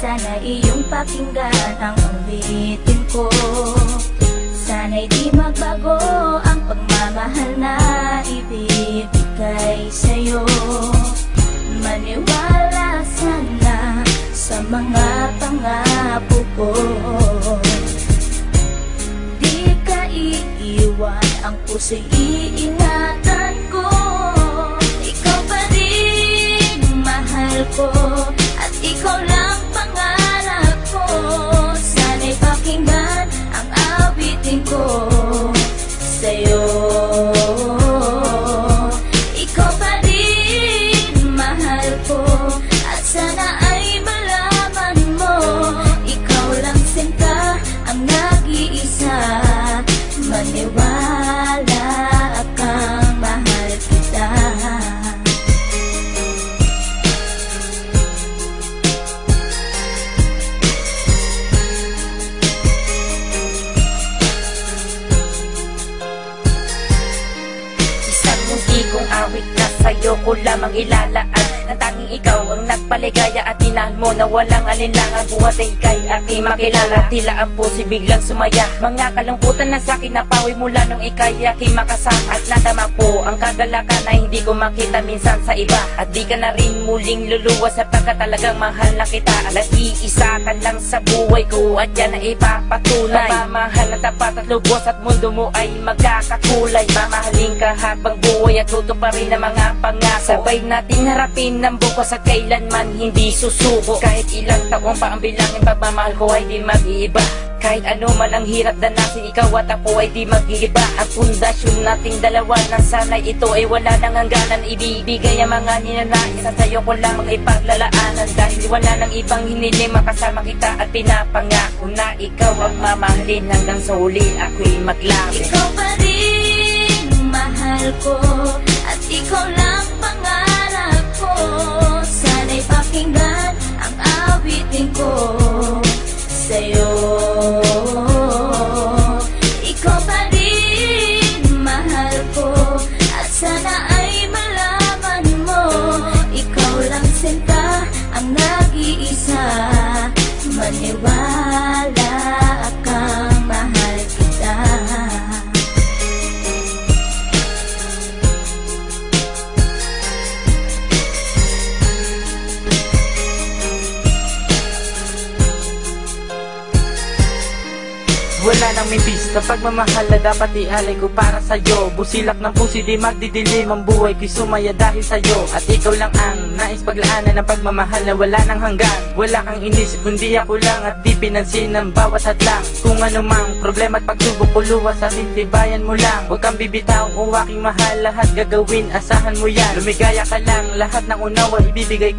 Sana iyong pakinggan ang ulitin ko. Sana'y di magbago ang pagmamahal na ibibigay sa'yo. Maniwala sana sa mga pangako ko. Di ka iiwan, ang puso'y iingatan ko. Ikaw pa rin mahal ko At ikaw lang Isang muntikong awit na sa'yo ko lamang ilalaan Na tanging ikaw ang nagpaligaya at inahan mo Na walang alinlangan buhat ay kay aking makilala. Tila ang puso'y biglang sumaya. Mga kalungkutan na sa'kin napawi mula nung ikay aking makasama. At nadama po ang kagalakan na hindi ko makita minsan sa iba. At di ka na rin muling luluwas sapagkat talagang mahal na kita. At iisa ka lang sa buhay ko at yan ay ipapatunay. Mamahal na tapat at lubos at mundo mo ay magkakakulay. Mamahalin ka habang buhay at tuto pa rin ang mga pangako Sabay natin harapin ng bukos at kailanman hindi susuko. Kahit ilang taong pa ang bilangin pagmamahal ko ay di mag-iiba. Kahit ano man ang hirap danasin, ikaw at ako ay di mag-iiba. Ang pundasyon nating dalawa na sana'y ito ay wala nang hangganan. Ibibigay ang mga ninanais at sa'yo ko lamang ipaglalaanan Dahil wala nang ibang hiniling makasama kita at pinapangako Na ikaw ang mamahalin hanggang sa huli ako'y maglapit Ikaw pa rin mahal ko At ikaw lang ang awitin ko Sa'yo Wala nang mimbis na pagmamahal na dapat ialay ko para sa'yo. Busilak ng pusi di magdidilim ang buhay ko'y sumaya dahil sa'yo. At ikaw lang ang nais paglaanan ng pagmamahal na wala nang hanggan. Wala kang inisip kundi ako lang at di pinansin ang bawat hadlang Kung ano mang problema at pagsubok ko luwas sa tintibayan mo lang. Huwag kang bibitaw kung aking mahal lahat gagawin asahan mo yan. Lumigaya ka lang lahat ng unawa ibibigay ko